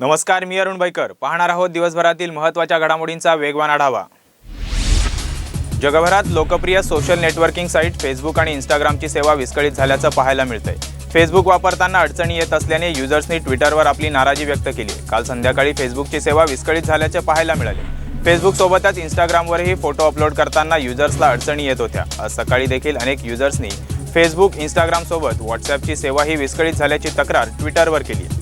नमस्कार मी अरुण बैकर. पाहणार आहोत दिवसभरातील महत्त्वाच्या घडामोडींचा वेगवान आढावा. जगभरात लोकप्रिय सोशल नेटवर्किंग साईट फेसबुक आणि इंस्टाग्रामची सेवा विस्कळीत झाल्याचं पाहायला मिळतंय. फेसबुक वापरताना अडचणी येत असल्याने युजर्सनी ट्विटरवर आपली नाराजी व्यक्त केली काल संध्याकाळी फेसबुकची सेवा विस्कळीत झाल्याचे पाहायला मिळाले. फेसबुकसोबतच इंस्टाग्रामवरही फोटो अपलोड करताना युजर्सला अडचणी येत होत्या. आज सकाळी देखील अनेक युजर्सनी फेसबुक इंस्टाग्रामसोबत व्हॉट्सॲपची सेवाही विस्कळीत झाल्याची तक्रार ट्विटरवर केली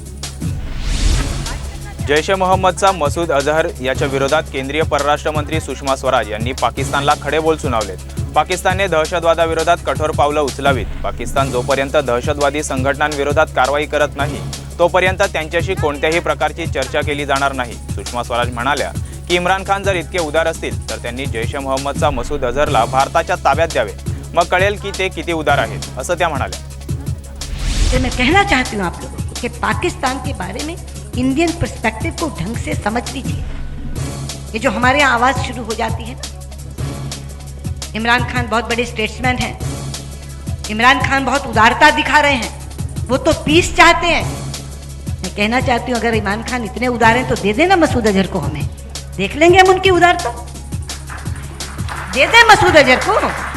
जैश ए मोहम्मदचा मसूद अझहर याच्या विरोधात केंद्रीय परराष्ट्र मंत्री सुषमा स्वराज यांनी पाकिस्तानला खडे बोल सुनावलेत. पाकिस्तानने दहशतवादाविरोधात कठोर पावलं उचलावीत. पाकिस्तान जोपर्यंत दहशतवादी संघटनांविरोधात कारवाई करत नाही तोपर्यंत त्यांच्याशी कोणत्याही प्रकारची चर्चा केली जाणार नाही. सुषमा स्वराज म्हणाल्या की इम्रान खान जर इतके उदार असतील तर त्यांनी जैश ए मोहम्मदचा मसूद अझहरला भारताच्या ताब्यात द्यावे. मग कळेल की ते किती उदार आहेत असं त्या म्हणाल्या. मैं कहना चाहती हूँ आप लोगों को कि पाकिस्तान के बारे में इंडियन पर्सपेक्टिव को ढंग से समझ लीजिए। ये जो हमारे यहाँ आवाज़ शुरू हो जाती है इमरान खान बहुत बड़े स्टेट्समैन हैं। इमरान खान बहुत उदारता दिखा रहे हैं। वो तो पीस चाहते हैं। मैं कहना चाहती हूँ, अगर इमरान खान इतने उदार हैं तो दे देना मसूद अजहर को हमें। देख लेंगे हम उनकी उदारता। दे दे मसूद अजहर को।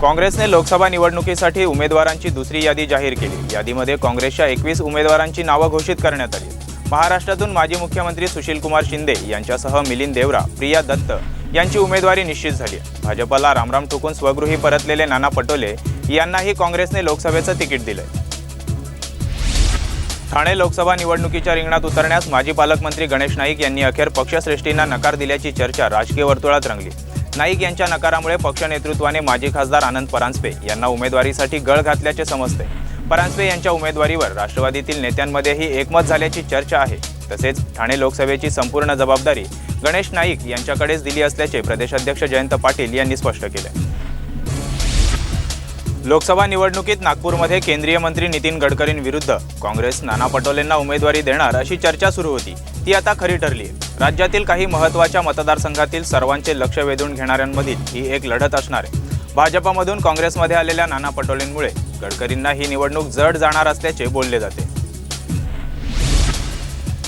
काँग्रेसने लोकसभा निवडणुकीसाठी उमेदवारांची दुसरी यादी जाहीर केली. यादीमध्ये काँग्रेसच्या एकवीस उमेदवारांची नावं घोषित करण्यात आली. महाराष्ट्रातून माजी मुख्यमंत्री सुशीलकुमार शिंदे यांच्यासह मिलिंद देवरा प्रिया दत्त यांची उमेदवारी निश्चित झाली भाजपला रामराम ठोकून स्वगृही परतलेले नाना पटोले यांनाही काँग्रेसने लोकसभेचं तिकीट दिलंय. ठाणे लोकसभा निवडणुकीच्या रिंगणात उतरण्यास माजी पालकमंत्री गणेश नाईक यांनी अखेर पक्षश्रेष्ठींना नकार दिल्याची चर्चा राजकीय वर्तुळात रंगली. नाईक यांच्या नकारामुळे पक्ष नेतृत्वाने माजी खासदार आनंद परांजपे यांना उमेदवारीसाठी गळ घातल्याचे समजते. परांजपे यांच्या उमेदवारीवर राष्ट्रवादीतील नेत्यांमध्येही एकमत झाल्याची चर्चा आहे. तसेच ठाणे लोकसभेची संपूर्ण जबाबदारी गणेश नाईक यांच्याकडेच दिली असल्याचे प्रदेशाध्यक्ष जयंत पाटील यांनी स्पष्ट केले. लोकसभा निवडणुकीत नागपूरमध्ये केंद्रीय मंत्री नितीन गडकरींविरुद्ध काँग्रेस नाना पटोलेंना उमेदवारी देणार अशी चर्चा सुरू होती. ती आता खरी ठरली आहे राज्यातील काही महत्त्वाच्या मतदारसंघातील सर्वांचे लक्ष वेधून घेणाऱ्यांमधील ही एक लढत असणार आहे. भाजपामधून काँग्रेसमध्ये आलेल्या नाना पटोलेंमुळे गडकरींना ही निवडणूक जड जाणार असल्याचे बोलले जाते.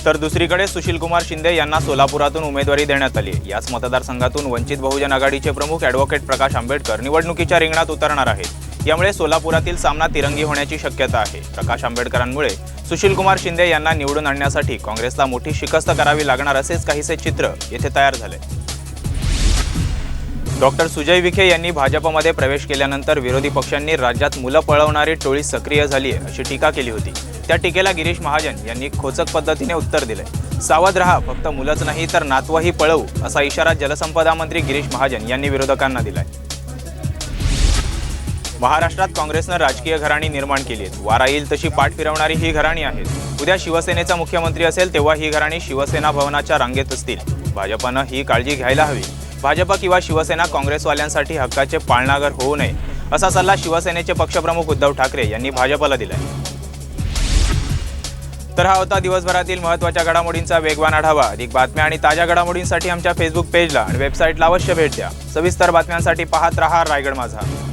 तर दुसरीकडे सुशीलकुमार शिंदे यांना सोलापुरातून उमेदवारी देण्यात आली याच मतदारसंघातून वंचित बहुजन आघाडीचे प्रमुख ॲडव्होकेट प्रकाश आंबेडकर निवडणुकीच्या रिंगणात उतरणार आहेत. यामुळे सोलापुरातील सामना तिरंगी होण्याची शक्यता आहे. प्रकाश आंबेडकरांमुळे सुशीलकुमार शिंदे यांना निवडून आणण्यासाठी काँग्रेसला मोठी शिकस्त करावी लागणार असेच काहीसे चित्र येथे तयार झाले. डॉक्टर सुजय विखे यांनी भाजपमध्ये प्रवेश केल्यानंतर विरोधी पक्षांनी राज्यात मुलं पळवणारी टोळी सक्रिय झाली आहे अशी टीका केली होती. त्या टीकेला गिरीश महाजन यांनी खोचक पद्धतीने उत्तर दिले सावध रहा फक्त मुलंच नाही तर नातवही पळवू असा इशारा जलसंपदा मंत्री गिरीश महाजन यांनी विरोधकांना दिलाय. महाराष्ट्रात काँग्रेसनं राजकीय घराणी निर्माण केली आहेत. वारा येईल तशी पाठ फिरवणारी ही घराणी आहेत उद्या शिवसेनेचा मुख्यमंत्री असेल तेव्हा ही घराणी शिवसेना भवनाच्या रांगेत असतील. भाजपनं ही काळजी घ्यायला हवी. भाजप किंवा शिवसेना काँग्रेसवाल्यांसाठी हक्काचे पाळणागर होऊ नये असा सल्ला शिवसेनेचे पक्षप्रमुख उद्धव ठाकरे यांनी भाजपला दिलाय. तर हा होता दिवसभरातील महत्त्वाच्या घडामोडींचा वेगवान आढावा. अधिक बातम्या आणि ताज्या घडामोडींसाठी आमच्या फेसबुक पेजला आणि वेबसाईटला अवश्य भेट द्या. सविस्तर बातम्यांसाठी पाहत रहा रायगड माझा.